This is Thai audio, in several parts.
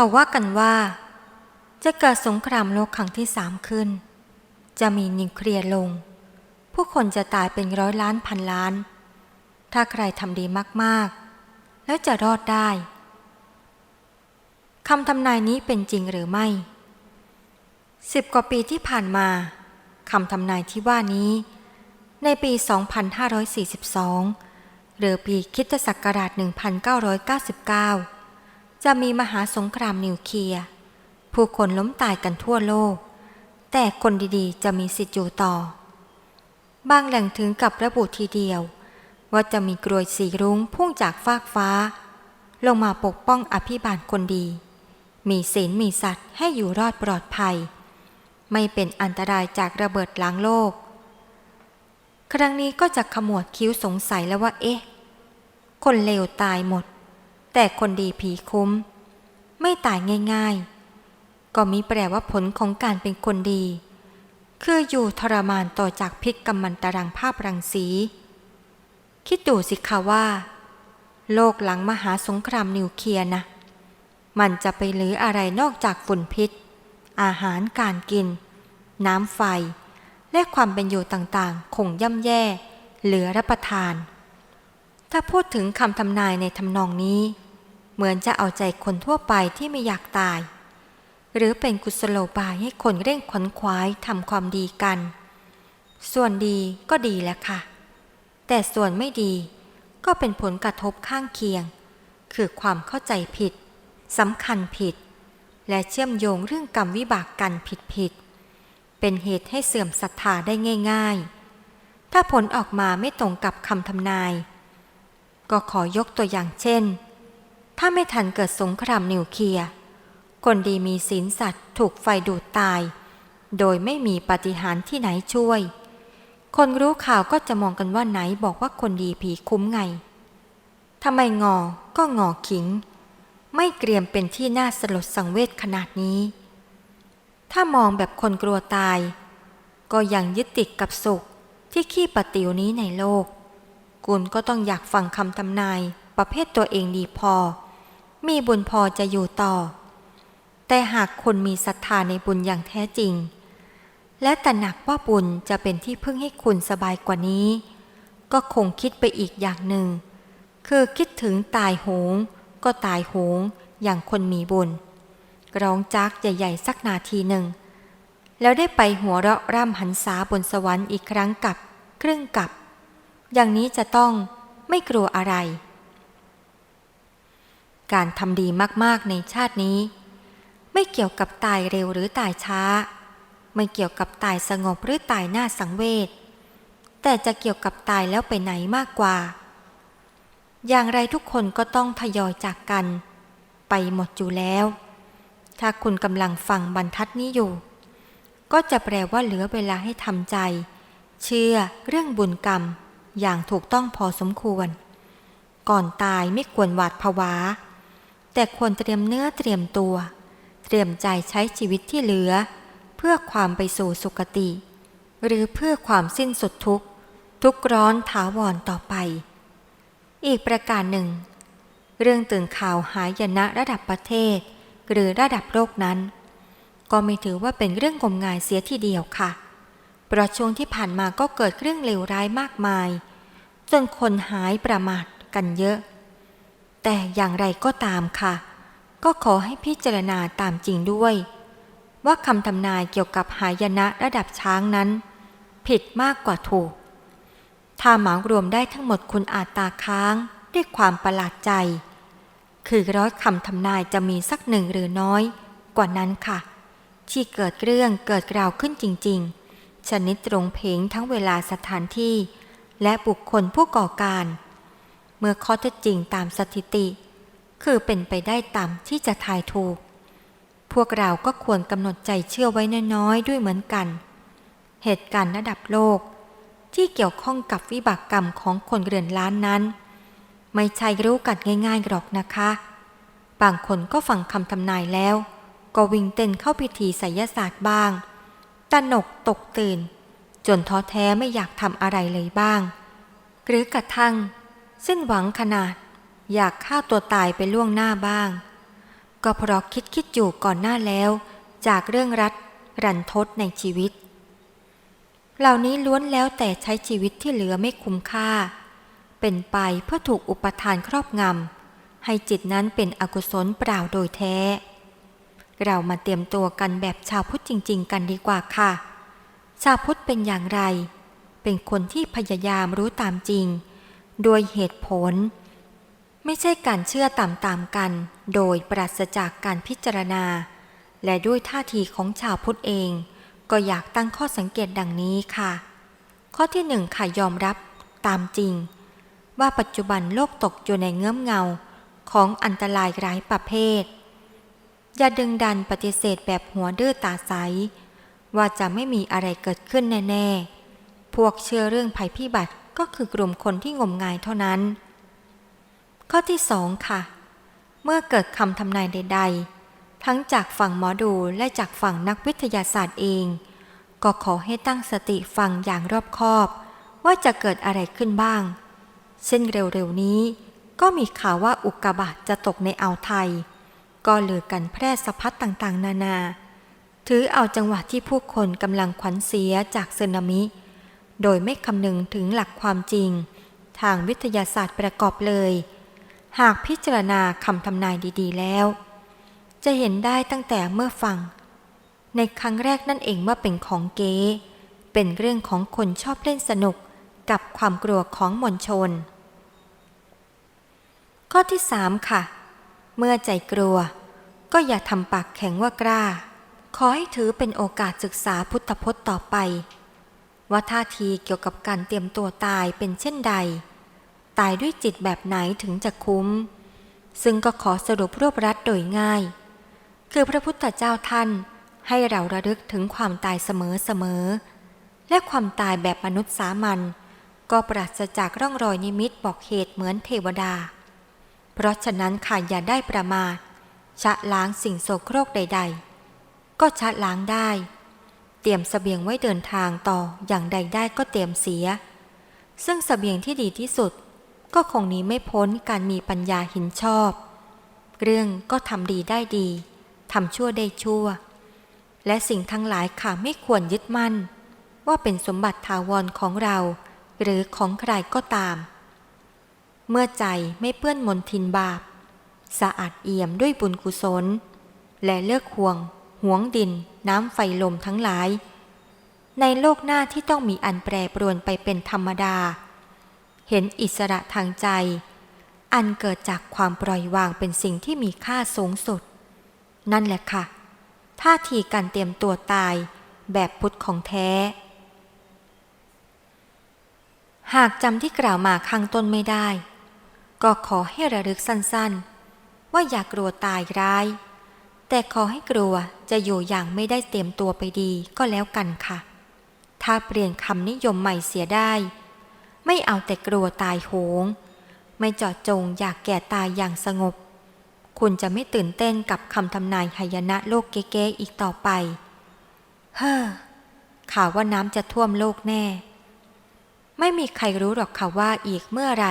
เขาว่ากันว่า จะเกิดสงครามโลกครั้งที่สามขึ้น จะมีนิวเคลียร์ลง ผู้คนจะตายเป็นร้อยล้านพันล้าน ถ้าใครทำดีมากๆ แล้วจะรอดได้คำทำนายนี้เป็นจริงหรือไม่สิบกว่าปีที่ผ่านมาคำทำนายที่ว่านี้ ในปี 2542 หรือปีคริสตศักราช 1999 จะมีมหาสงครามนิวเคลียร์ผู้คนล้มตายกันทั่วโลก แต่คนดีๆ จะมีสิทธิ์อยู่ต่อ บางแหล่งถึงกับระบุทีเดียว ว่าจะมีกรวยสีรุ้งพุ่งจากฟากฟ้า ลงมาปกป้องอภิบาลคนดี มีศีลมีสัตว์ให้อยู่รอดปลอดภัย ไม่เป็นอันตรายจากระเบิดล้างโลก ครั้งนี้ก็จะขมวดคิ้วสงสัยแล้วว่าเอ๊ะ คนเลวตายหมด แต่คนดีผีคุ้ม ไม่ตายง่าย ๆ ก็มีแปลว่าผลของการเป็นคนดี คืออยู่ทรมานต่อจากพิษกำมันตรังภาพรังสี คิดดูสิคะว่า โลกหลังมหาสงครามนิวเคลียร์นะ มันจะไปเหลืออะไรนอกจากฝุ่นพิษ อาหารการกิน น้ำไฟ และความเป็นอยู่ต่างๆ คงย่ำแย่ เหลือรับประทาน ถ้าพูดถึงคำทำนายในทำนองนี้ เหมือนจะเอาใจคนทั่วไปที่ไม่อยากตาย หรือเป็นกุศโลบายให้คนเร่งขวนขวายทำความดีกัน ส่วนดีก็ดีแหละค่ะ แต่ส่วนไม่ดีก็เป็นผลกระทบข้างเคียง คือความเข้าใจผิดสำคัญผิด และเชื่อมโยงเรื่องกรรมวิบากกันผิดผิดเป็นเหตุให้เสื่อมศรัทธาได้ง่าย ๆ ถ้าผลออกมาไม่ตรงกับคำทำนาย ก็ขอยกตัวอย่างเช่น ถ้าไม่ทันเกิดสงครามนิวเคลียร์ คนดีมีศีลสัตว์ถูกไฟดูดตาย โดยไม่มีปฏิหารที่ไหนช่วย คนรู้ข่าวก็จะมองกันว่าไหนบอกว่าคนดีผีคุ้มไง ทำไมงอ ก็งอขิง ไม่เกรียมเป็นที่น่าสลดสังเวชขนาดนี้ ถ้ามองแบบคนกลัวตาย ก็ยังยึดติดกับสุขที่ขี้ปะติวนี้ในโลก คุณก็ต้องอยากฟังคำทำนายประเภทตัวเองดีพอ มีบุญพอจะอยู่ต่อ แต่หากคนมีศรัทธาในบุญอย่างแท้จริง และตระหนักว่าบุญจะเป็นที่พึ่งให้คุณสบายกว่านี้ ก็คงคิดไปอีกอย่างหนึ่ง คือคิดถึงตายโหง ก็ตายโหงอย่างคนมีบุญ ร้องจักใหญ่ๆสักนาทีหนึ่ง แล้วได้ไปหัวเราะร่ำหันษาบนสวรรค์อีกครั้งกับ ครึ่งกับ อย่างนี้จะต้องไม่กลัวอะไร การทำดีมากๆในชาตินี้ ไม่เกี่ยวกับตายเร็วหรือตายช้า ไม่เกี่ยวกับตายสงบหรือตายหน้าสังเวชแต่จะเกี่ยวกับตายแล้วไปไหนมากกว่า อย่างไรทุกคนก็ต้องทยอยจากกัน ไปหมดอยู่แล้ว ถ้าคุณกำลังฟังบรรทัดนี้อยู่ ก็จะแปลว่าเหลือเวลาให้ทำใจ เชื่อเรื่องบุญกรรม อย่างถูกต้องพอสมควร ก่อนตายไม่ควรหวาดผวา แต่ควรเตรียมเนื้อเตรียมตัว เตรียมใจใช้ชีวิตที่เหลือ เพื่อความไปสู่สุคติ หรือเพื่อความสิ้นสุดทุกข์ ทุกขร้อนถาวรต่อไป อีกประการหนึ่ง เรื่องตื่นข่าวหายนะระดับประเทศ หรือระดับโลกนั้น ก็ไม่ถือว่าเป็นเรื่องงมงายเสียทีเดียวค่ะเพราะช่วงที่ผ่านมาก็เกิดเรื่องเลวร้ายมากมาย จนคนหายประมาทกันเยอะ แต่อย่างไรก็ตามค่ะ ก็ขอให้พิจารณาตามจริงด้วย ว่าคำทำนายเกี่ยวกับหายนะระดับช้างนั้น ผิดมากกว่าถูก ถ้าหมารวมได้ทั้งหมดคุณอาจตาค้างด้วยความประหลาดใจ คือร้อยคำทำนายจะมีสักหนึ่งหรือน้อยกว่านั้นค่ะ ที่เกิดเรื่องเกิดราวขึ้นจริง ๆ ชนิดตรงเพงทั้งเวลาสถานที่ และบุคคลผู้ก่อการ เมื่อข้อเท็จจริงตามสถิติ คือเป็นไปได้ตามที่จะทายถูก พวกเราก็ควรกำหนดใจเชื่อไว้น้อยๆด้วยเหมือนกัน เหตุการณ์ระดับโลก ที่เกี่ยวข้องกับวิบากกรรมของคนเรือนล้านนั้น ไม่ใช่รู้กันง่ายๆหรอกนะคะ บางคนก็ฟังคำทำนายแล้ว ก็วิ่งเต้นเข้าพิธีไสยศาสตร์บ้างตนกตกตื่น จนท้อแท้ไม่อยากทำอะไรเลยบ้าง หรือกระทั่ง สิ้นหวังขนาด อยากฆ่าตัวตายไปล่วงหน้าบ้าง ก็เพราะคิดคิดอยู่ก่อนหน้าแล้ว จากเรื่องรัดรันทดในชีวิต เหล่านี้ล้วนแล้วแต่ใช้ชีวิตที่เหลือไม่คุ้มค่า เป็นไปเพื่อถูกอุปทานครอบงำให้จิตนั้นเป็นอกุศลเปล่าโดยแท้ เรามาเตรียมตัวกันแบบชาวพุทธจริง ๆ กันดีกว่าค่ะ ชาวพุทธเป็นอย่างไร เป็นคนที่พยายามรู้ตามจริง โดยเหตุผล ไม่ใช่การเชื่อตามๆกัน โดยปราศจากการพิจารณา และด้วยท่าทีของชาวพุทธเอง ก็อยากตั้งข้อสังเกตดังนี้ค่ะ ข้อที่หนึ่งค่ะยอมรับตามจริง ว่าปัจจุบันโลกตกอยู่ในเงื้อมเงาของอันตรายร้ายประเภท อย่าดึงดันปฏิเสธแบบหัวดื้อตาใส ว่าจะไม่มีอะไรเกิดขึ้นแน่ๆ พวกเชื่อเรื่องภัยพิบัติก็คือกลุ่มคนที่งมงายเท่านั้น ข้อที่สองค่ะ เมื่อเกิดคำทำนายใด ๆ ทั้งจากฝั่งหมอดูและจากฝั่งนักวิทยาศาสตร์เอง ก็ขอให้ตั้งสติฟังอย่างรอบคอบ ว่าจะเกิดอะไรขึ้นบ้าง เช่นเร็วๆนี้ ก็มีข่าวว่าอุกกาบาตจะตกในอ่าวไทย ก็เลือกันแพร่สะพัดต่างๆ นานา ถือเอาจังหวะที่ผู้คนกำลังขวัญเสียจากสึนามิ โดยไม่คำนึงถึงหลักความจริง ทางวิทยาศาสตร์ประกอบเลย หากพิจารณาคำทำนายดี ๆ แล้ว จะเห็นได้ตั้งแต่เมื่อฟัง ในครั้งแรกนั่นเองว่าเป็นของเก๊เป็นเรื่องของคนชอบเล่นสนุกกับความกลัวของมวลชน ข้อที่สามค่ะ เมื่อใจกลัว ก็อย่าทำปากแข็งว่ากล้า ขอให้ถือเป็นโอกาสศึกษาพุทธพจน์ต่อไป ว่าท่าทีเกี่ยวกับการเตรียมตัวตายเป็นเช่นใด ตายด้วยจิตแบบไหนถึงจะคุ้ม ซึ่งก็ขอสรุปรวบรัดโดยง่าย คือพระพุทธเจ้าท่านให้เราระลึกถึงความตายเสมอเสมอ และความตายแบบมนุษย์สามัญก็ปราศจากร่องรอยนิมิตบอกเหตุเหมือนเทวดา เพราะฉะนั้นค่ะอย่าได้ประมาทชะล้างสิ่งโสโครกใด ๆ ก็ชะล้างได้ เตรียมสเสบียงไว้เดินทางต่ออย่างใดได้ก็เตรียมเสีย ซึ่งสเสบียงที่ดีที่สุด ก็คงนี้ไม่พ้นการมีปัญญาหินชอบ เรื่องก็ทำดีได้ดีทำชั่วได้ชั่ว และสิ่งทั้งหลายค่ะไม่ควรยึดมั่น ว่าเป็นสมบัติถาวรของเรา หรือของใครก็ตาม เมื่อใจไม่เปื้อนมนทินบาป สะอาดเอี่ยมด้วยบุญกุศล และเลิกห่วง หวงดิน น้ำไฟลมทั้งหลาย ในโลกหน้าที่ต้องมีอันแปรปรวนไปเป็นธรรมดา เห็นอิสระทางใจ อันเกิดจากความปล่อยวางเป็นสิ่งที่มีค่าสูงสุด นั่นแหละค่ะท่าทีการเตรียมตัวตายแบบพุทธของแท้ หากจำที่กล่าวมาข้างต้นไม่ได้ ก็ขอให้ระลึกสั้นๆ ว่าอย่ากลัวตายร้าย แต่ขอให้กลัวจะอยู่อย่างไม่ได้เตรียมตัวไปดีก็แล้วกันค่ะ ถ้าเปลี่ยนคำนิยมใหม่เสียได้ ไม่เอาแต่กลัวตายโหง ไม่เจาะจงอยากแก่ตายอย่างสงบ คุณจะไม่ตื่นเต้นกับคำทำนายหายนะโลกเก๊ๆอีกต่อไป เฮ้อข่าวว่าน้ำจะท่วมโลกแน่ ไม่มีใครรู้หรอกค่ะว่าอีกเมื่อไร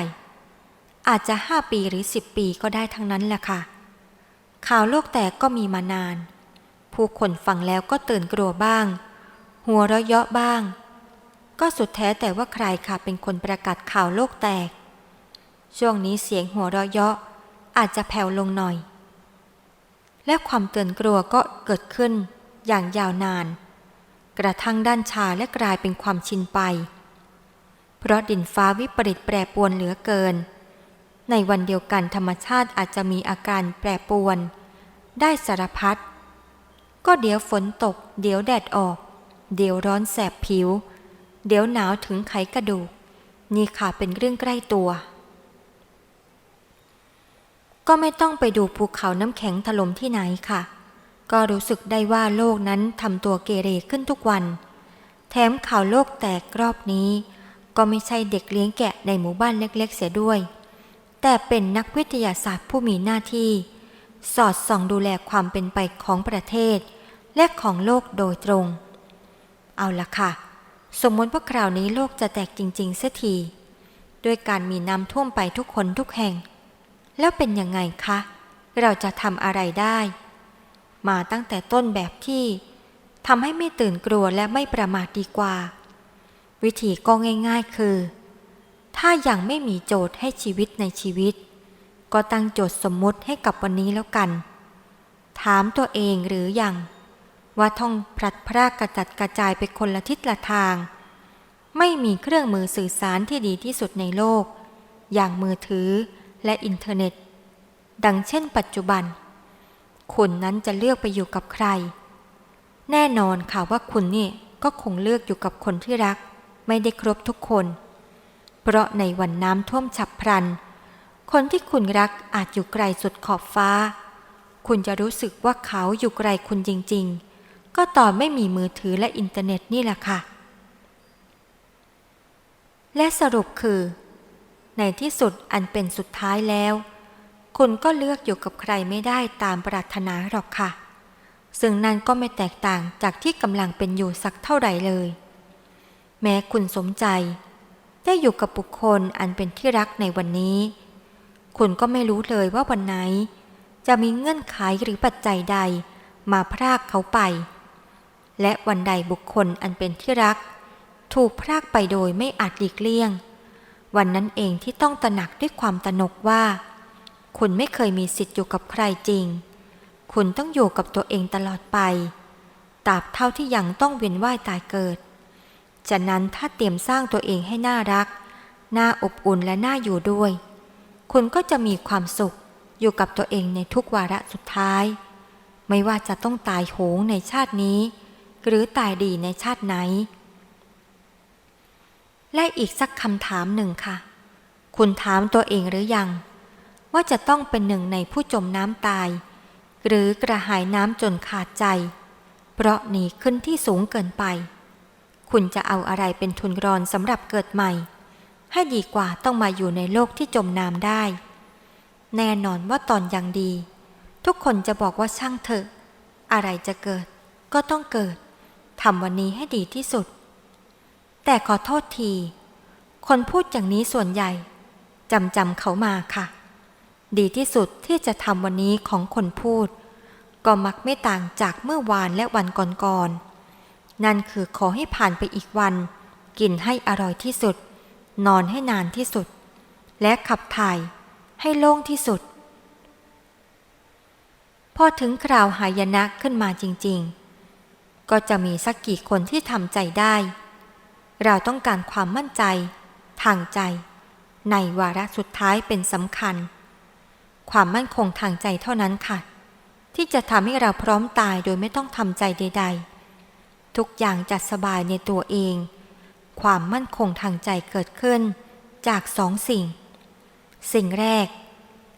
อาจจะห้าปีหรือสิบปีก็ได้ทั้งนั้นแหละค่ะ ข่าวโลกแตกก็มีมานาน ผู้คนฟังแล้วก็ตื่นกลัวบ้าง หัวเราะเยาะบ้าง ก็สุดแท้แต่ว่าใครค่ะเป็นคนประกาศข่าวโลกแตก ช่วงนี้เสียงหัวเราะเยาะอาจจะแผ่วลงหน่อย และความเตือนกลัวก็เกิดขึ้นอย่างยาวนาน กระทั่งด้านชาและกลายเป็นความชินไป เพราะดินฟ้าวิปริตแปรปรวนเหลือเกิน ในวันเดียวกันธรรมชาติอาจจะมีอาการแปรปรวน ได้สารพัด ก็เดี๋ยวฝนตก เดี๋ยวแดดออก เดี๋ยวร้อนแสบผิว เดี๋ยวหนาวถึงไขกระดูก นี่ค่ะเป็นเรื่องใกล้ตัว ก็ไม่ต้องไปดูภูเขาน้ำแข็งถล่มที่ไหนค่ะ ก็รู้สึกได้ว่าโลกนั้นทำตัวเกเรขึ้นทุกวัน แถมข่าวโลกแตกรอบนี้ ก็ไม่ใช่เด็กเลี้ยงแกะในหมู่บ้านเล็ก ๆ เสียด้วย แต่เป็นนักวิทยาศาสตร์ผู้มีหน้าที่ สอดส่องดูแลความเป็นไปของประเทศ และของโลกโดยตรง เอาละค่ะ สมมติว่าคราวนี้โลกจะแตกจริงๆเสียทีด้วยการมีน้ำท่วมไปทุกคนทุกแห่ง แล้วเป็นยังไงคะ เราจะทำอะไรได้ มาตั้งแต่ต้นแบบที่ทำให้ไม่ตื่นกลัวและไม่ประมาทดีกว่า วิธีก็ง่าย ๆ คือ ถ้ายัางไม่มีโจทย์ให้ชีวิตในชีวิต ก็ตั้งโจทย์สมมุติให้กับวันนี้แล้วกัน ถามตัวเองหรืออยัง ว่าท่องพลัดพรากกระจัดกระจายไปคนละทิศละทาง ไม่มีเครื่องมือสื่อสารที่ดีที่สุดในโลก อย่างมือถือและอินเทอร์เน็ต ดังเช่นปัจจุบัน คุณนั้นจะเลือกไปอยู่กับใคร แน่นอนค่ะว่าคุณนี่ก็คงเลือกอยู่กับคนที่รัก ไม่ได้ครบทุกคน เพราะในวันน้ำท่วมฉับพลัน คนที่คุณรักอาจอยู่ไกลสุดขอบฟ้า คุณจะรู้สึกว่าเขาอยู่ไกลคุณจริง ๆ ก็ตอนไม่มีมือถือและอินเทอร์เน็ตนี่แหละค่ะ และสรุปคือ ในที่สุดอันเป็นสุดท้ายแล้ว คุณก็เลือกอยู่กับใครไม่ได้ตามปรารถนาหรอกค่ะ ซึ่งนั่นก็ไม่แตกต่างจากที่กำลังเป็นอยู่สักเท่าไหร่เลย แม้คุณสมใจ ได้อยู่กับบุคคลอันเป็นที่รักในวันนี้ คุณก็ไม่รู้เลยว่าวันไหน จะมีเงื่อนไขหรือปัจจัยใดมาพรากเขาไป และวันใดบุคคลอันเป็นที่รัก ถูกพรากไปโดยไม่อาจหลีกเลี่ยง วันนั้นเองที่ต้องตระหนักด้วยความตระหนกว่า คุณไม่เคยมีสิทธิ์อยู่กับใครจริง คุณต้องอยู่กับตัวเองตลอดไปตราบเท่าที่ยังต้องเวียนว่ายตายเกิด ฉะนั้นถ้าเตรียมสร้างตัวเองให้น่ารัก น่าอบอุ่นและน่าอยู่ด้วย คุณก็จะมีความสุขอยู่กับตัวเองในทุกวาระสุดท้าย ไม่ว่าจะต้องตายโหงในชาตินี้ หรือตายดีในชาติไหน และอีกสักคำถามหนึ่งค่ะ คุณถามตัวเองหรือยัง ว่าจะต้องเป็นหนึ่งในผู้จมน้ำตาย หรือกระหายน้ำจนขาดใจ เพราะหนีขึ้นที่สูงเกินไป คุณจะเอาอะไรเป็นทุนรอนสำหรับเกิดใหม่ ให้ดีกว่าต้องมาอยู่ในโลกที่จมน้ำได้ แน่นอนว่าตอนยังดี ทุกคนจะบอกว่าช่างเถอะ อะไรจะเกิดก็ต้องเกิดทำวันนี้ให้ดีที่สุด แต่ขอโทษที คนพูดอย่างนี้ส่วนใหญ่จำจำเขามาค่ะ ดีที่สุดที่จะทำวันนี้ของคนพูด ก็มักไม่ต่างจากเมื่อวานและวันก่อนๆ นั่นคือขอให้ผ่านไปอีกวัน กินให้อร่อยที่สุด นอนให้นานที่สุด และขับถ่ายให้โล่งที่สุด พอถึงคราวหายนะขึ้นมาจริง ๆ ก็จะมีสักกี่คนที่ทำใจได้ เราต้องการความมั่นใจ ทางใจ ในวาระสุดท้ายเป็นสำคัญ ความมั่นคงทางใจเท่านั้นค่ะ ที่จะทำให้เราพร้อมตายโดยไม่ต้องทำใจใด ๆ ทุกอย่างจัดสบายในตัวเอง ความมั่นคงทางใจเกิดขึ้นจากสองสิ่ง สิ่งแรก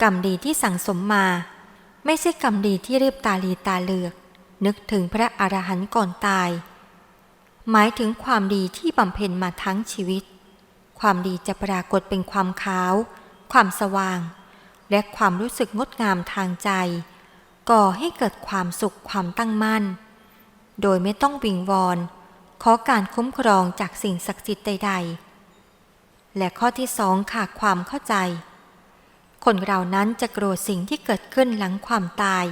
กรรมดีที่สั่งสมมา ไม่ใช่กรรมดีที่รีบตาลีตาเลือก นึกถึงพระอรหันต์ก่อนตาย หมายถึงความดีที่บำเพ็ญมาทั้งชีวิต ความดีจะปรากฏเป็นความขาว ความสว่าง และความรู้สึกงดงามทางใจ ก่อให้เกิดความสุขความตั้งมั่น โดยไม่ต้องวิงวอน ขอการคุ้มครองจากสิ่งศักดิ์สิทธิ์ใด ๆ และข้อที่สองค่ะความเข้าใจ คนเรานั้นจะโกรธสิ่งที่เกิดขึ้นหลังความตาย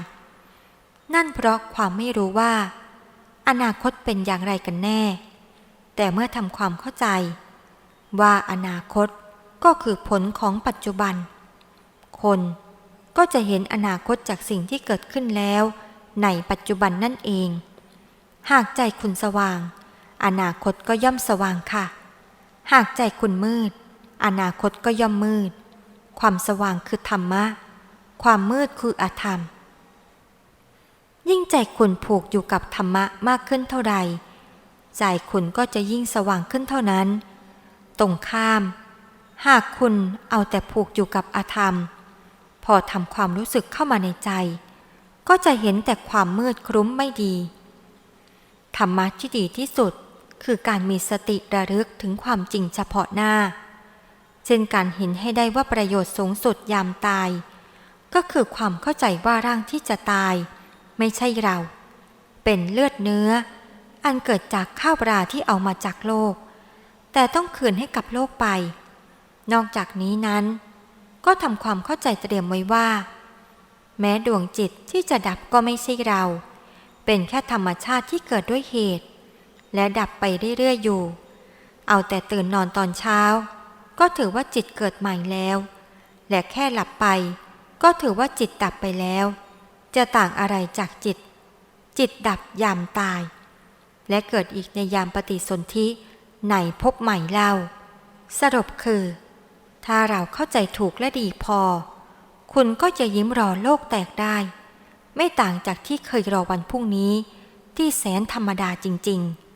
นั่นเพราะความไม่รู้ว่า อนาคตเป็นอย่างไรกันแน่ แต่เมื่อทำความเข้าใจ ว่าอนาคตก็คือผลของปัจจุบัน คนก็จะเห็นอนาคตจากสิ่งที่เกิดขึ้นแล้ว ในปัจจุบันนั่นเอง หากใจคุณสว่าง อนาคตก็ย่อมสว่างค่ะ หากใจคุณมืด อนาคตก็ย่อมมืด ความสว่างคือธรรมะ ความมืดคืออธรรม ยิ่งใจคุณผูกอยู่กับธรรมะมากขึ้นเท่าใด ใจคุณก็จะยิ่งสว่างขึ้นเท่านั้น ตรงข้าม หากคุณเอาแต่ผูกอยู่กับอาธรรม พอทำความรู้สึกเข้ามาในใจ ก็จะเห็นแต่ความมืดครุ้มไม่ดี ธรรมะที่ดีที่สุด คือการมีสติระลึกถึงความจริงเฉพาะหน้า เช่นการเห็นให้ได้ว่าประโยชน์สูงสุดยามตาย ก็คือความเข้าใจว่าร่างที่จะตาย ไม่ใช่เรา เป็นเลือดเนื้อ อันเกิดจากข้าวปลาที่เอามาจากโลก แต่ต้องคืนให้กับโลกไป นอกจากนี้นั้น ก็ทำความเข้าใจเตรียมไว้ว่า แม้ดวงจิตที่จะดับก็ไม่ใช่เรา เป็นแค่ธรรมชาติที่เกิดด้วยเหตุ และดับไปเรื่อยๆอยู่ เอาแต่ตื่นนอนตอนเช้า ก็ถือว่าจิตเกิดใหม่แล้ว และแค่หลับไป ก็ถือว่าจิตดับไปแล้ว จะต่างอะไรจากจิต จิตดับยามตาย และเกิดอีกในยามปฏิสนธิในภพใหม่เล่า สรุปคือ ถ้าเราเข้าใจถูกและดีพอ คุณก็จะยิ้มรอโลกแตกได้ ไม่ต่างจากที่เคยรอวันพรุ่งนี้ ที่แสนธรรมดาจริง ๆ